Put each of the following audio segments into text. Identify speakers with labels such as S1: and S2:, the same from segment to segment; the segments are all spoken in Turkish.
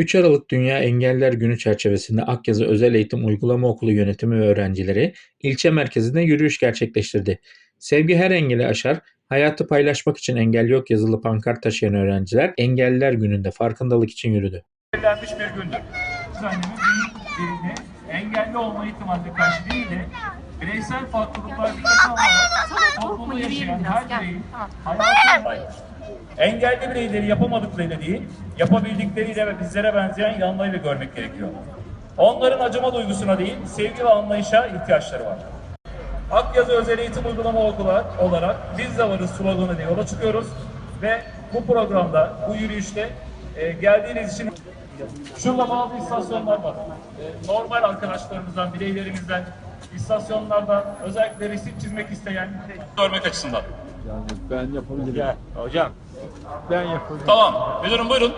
S1: 3 Aralık Dünya Engelliler Günü çerçevesinde Akyazı Özel Eğitim Uygulama Okulu yönetimi ve öğrencileri ilçe merkezinde yürüyüş gerçekleştirdi. Sevgi her engeli aşar, hayatı paylaşmak için engel yok yazılı pankart taşıyan öğrenciler Engelliler Günü'nde farkındalık için yürüdü.
S2: belirlenmiş bir gündür. Birine engelli olma ihtimaline karşı değil de bireysel farklılıklar dikkate alınarak toplumda yaşayan her bireyin hayatını paylaşır. Engelli bireyleri yapamadıklarıyla değil, yapabildikleriyle ve bizlere benzeyen yanlarıyla görmek gerekiyor. Onların acıma duygusuna değil, sevgi ve anlayışa ihtiyaçları var. Akyazı Özel Eğitim Uygulama Okulu olarak biz de varız sloganıyla yola çıkıyoruz ve bu programda, bu yürüyüşte e, geldiğiniz için şurada bazı istasyonlar var. E, normal arkadaşlarımızdan, bireylerimizden, istasyonlardan özellikle resim çizmek isteyen görmek açısından.
S3: Yani ben yapabilirim. hocam. Ben yapabilirim.
S2: Tamam, müdürüm buyurun.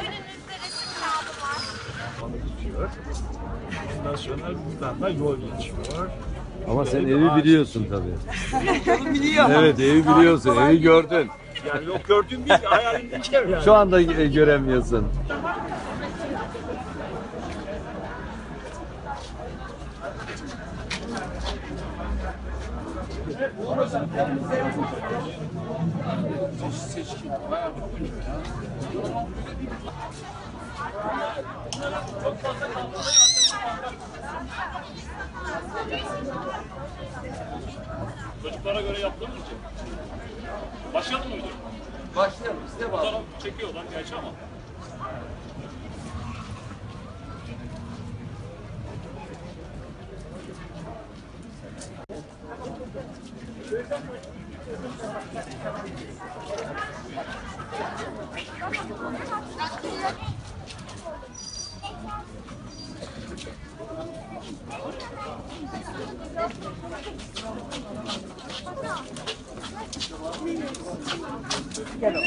S4: Önünüzde resim kağıdı var.
S3: geçiyor. Ondan sonra buradan da yol geçiyor.
S5: Ama sen evi biliyorsun tabii. Biliyor. Evet evi biliyorsun. Evi gördün.
S3: Yani yok gördüğüm değil, hayalimdeki ev yani.
S5: Şu anda e, göremiyorsun.
S2: Çocuklara göre yaptığımız için. Başlayalım mı müdürüm?
S5: Başlayalım size bağlı.
S2: Fotoğraf çekiyorlar gerçi ama. やろう。